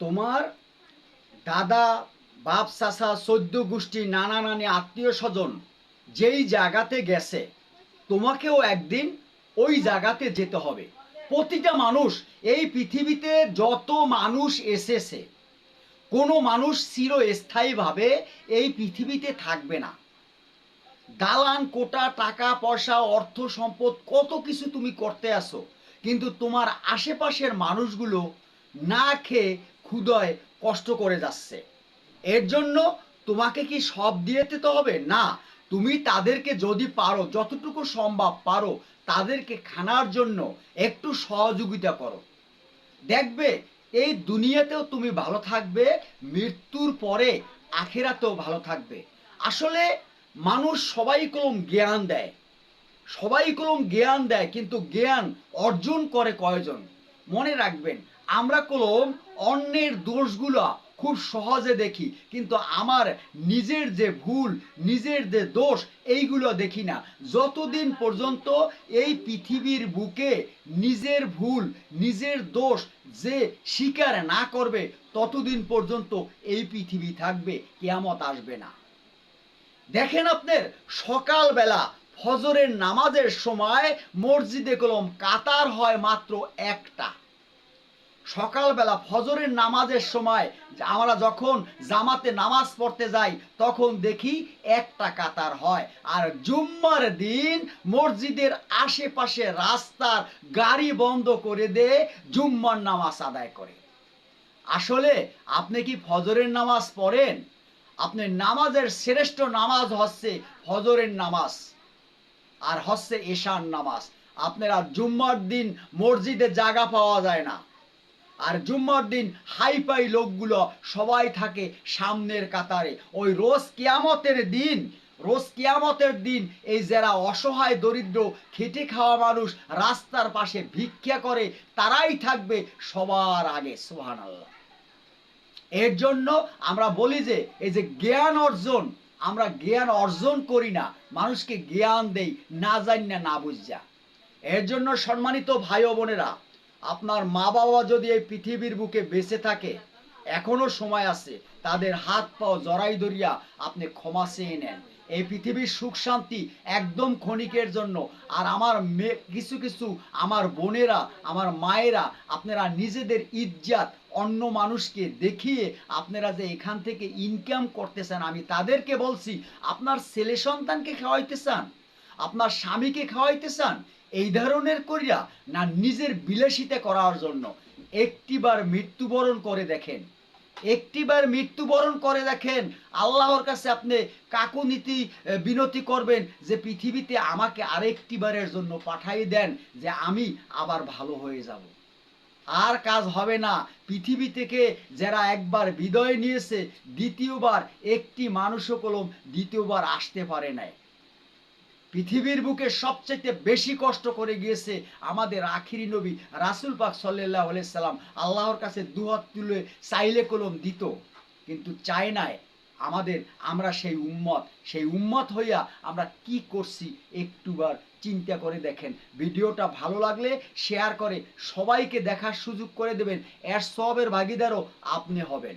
তোমার দাদা, বাপ, চাচা চোদ্দ গোষ্ঠী, নানা নানি, আত্মীয় স্বজন যেই জায়গাতে গেছে, তোমাকেও একদিন ওই জায়গাতে যেতে হবে। প্রতিটা মানুষ এই পৃথিবীতে যত মানুষ এসেছে, কোনো মানুষ চিরস্থায়ীভাবে এই পৃথিবীতে থাকবে না। দালান, কোটা, টাকা, পয়সা, অর্থ, সম্পদ, কত কিছু তুমি করতে আসো কিন্তু তোমার আশেপাশের মানুষগুলো না খেয়ে ক্ষুদয় কষ্ট করে যাচ্ছে। এর জন্য তোমাকে কি সব দিয়ে দিতে হবে? না, তুমি তাদেরকে যদি পারো, যতটুকু সম্ভব পারো, তাদেরকে খানার জন্য একটু সহযোগিতা করো। দেখবে, এই দুনিয়াতেও তুমি ভালো থাকবে, মৃত্যুর পরে আখেরাতেও ভালো থাকবে। আসলে মানুষ সবাই কলম জ্ঞান দেয়। সবাই কলম জ্ঞান দেয়, কিন্তু জ্ঞান অর্জন করে কয়জন? মনে রাখবেন আমরা কলম অন্যের দোষগুলো খুব সহজে দেখি, কিন্তু আমার নিজের যে ভুল, নিজের যে দোষ, এইগুলো দেখি না। যতদিন পর্যন্ত এই পৃথিবীর বুকে নিজের ভুল, নিজের দোষ যে স্বীকার না করবে, ততদিন পর্যন্ত এই পৃথিবী থাকবে, কেয়ামত আসবে না। দেখেন আপনার, সকালবেলা ফজরের নামাজের সময় মসজিদে কলম কাতার হয় মাত্র একটা। সকালবেলা ফজরের নামাজের সময় আমরা যখন জামাতে নামাজ পড়তে যাই, তখন দেখি একটা কাতার হয়। আর জুম্মার দিন মসজিদের আশেপাশে রাস্তার গাড়ি বন্ধ করে দিয়ে, জুম্মার নামাজ আদায় করে। আসলে আপনি কি ফজরের নামাজ পড়েন? আপনি নামাজের শ্রেষ্ঠ নামাজ হচ্ছে ফজরের নামাজ, আর হচ্ছে ঈশান নামাজ। আপনারা জুম্মার দিন মসজিদে জায়গা পাওয়া যায় না। আর জুম্মার দিন হাইপাই লোকগুলো সবাই থাকে সামনের কাতারে। ওই রোজ কিয়ামতের দিন, রোজ কিয়ামতের দিন এই যারা অসহায়, দরিদ্র, খেটে খাওয়া মানুষ রাস্তার পাশে ভিক্ষা করে, তারাই থাকবে সবার আগে সোহান আল্লাহ এর জন্য আমরা বলি যে, এই যে জ্ঞান অর্জন, আমরা জ্ঞান অর্জন করি না, মানুষকে জ্ঞান দেই, না জানি না না বুঝা এর জন্য সম্মানিত ভাই বোনেরা আপনার মা বাবা যদি এই পৃথিবীর বুকে বেঁচে থাকে, এখনও সময় আছে, তাদের হাত পাও জড়াই ধরিয়া আপনি ক্ষমা চেয়ে নেন। এই পৃথিবীর সুখ শান্তি একদম ক্ষণিকের জন্য। আর আমার কিছু কিছু আমার বোনেরা, আমার মায়েরা, আপনারা নিজেদের ইজ্জাত অন্য মানুষকে দেখিয়ে আপনারা যে এখান থেকে ইনকাম করতেছেন আমি তাদেরকে বলছি, আপনার ছেলে সন্তানকে খাওয়াইতে চান? আপনার স্বামীকে খাওয়াইতে চান, এই ধরনের করিয়া না নিজের বিলাসিতা করার জন্য একটিবার মৃত্যুবরণ করে দেখেন। একটিবার মৃত্যুবরণ করে দেখেন, আল্লাহর কাছে আপনি কাকুনীতি বিনতি করবেন যে পৃথিবীতে আমাকে আরেকটিবারের জন্য পাঠাই দেন যে আমি আবার ভালো হয়ে যাব। আর কাজ হবে না, পৃথিবী থেকে যারা একবার বিদয় নিয়েছে, দ্বিতীয়বার একটি মানুষও কলম দ্বিতীয়বার আসতে পারে নাই। পৃথিবীর বুকে সবচেয়ে বেশি কষ্ট করে গিয়েছে আমাদের আখিরি নবী রাসুল পাক সাল্লাহ সাল্লাম। আল্লাহর কাছে দুহাত তুলে চাইলে কলম দিত, কিন্তু চায় নাই আমাদের, আমরা সেই উম্মত। সেই উম্মত হইয়া আমরা কি করছি একটুবার চিন্তা করে দেখেন। ভিডিওটা ভালো লাগলে শেয়ার করে সবাইকে দেখার সুযোগ করে দেবেন। এর সবের ভাগিদারও আপনি হবেন।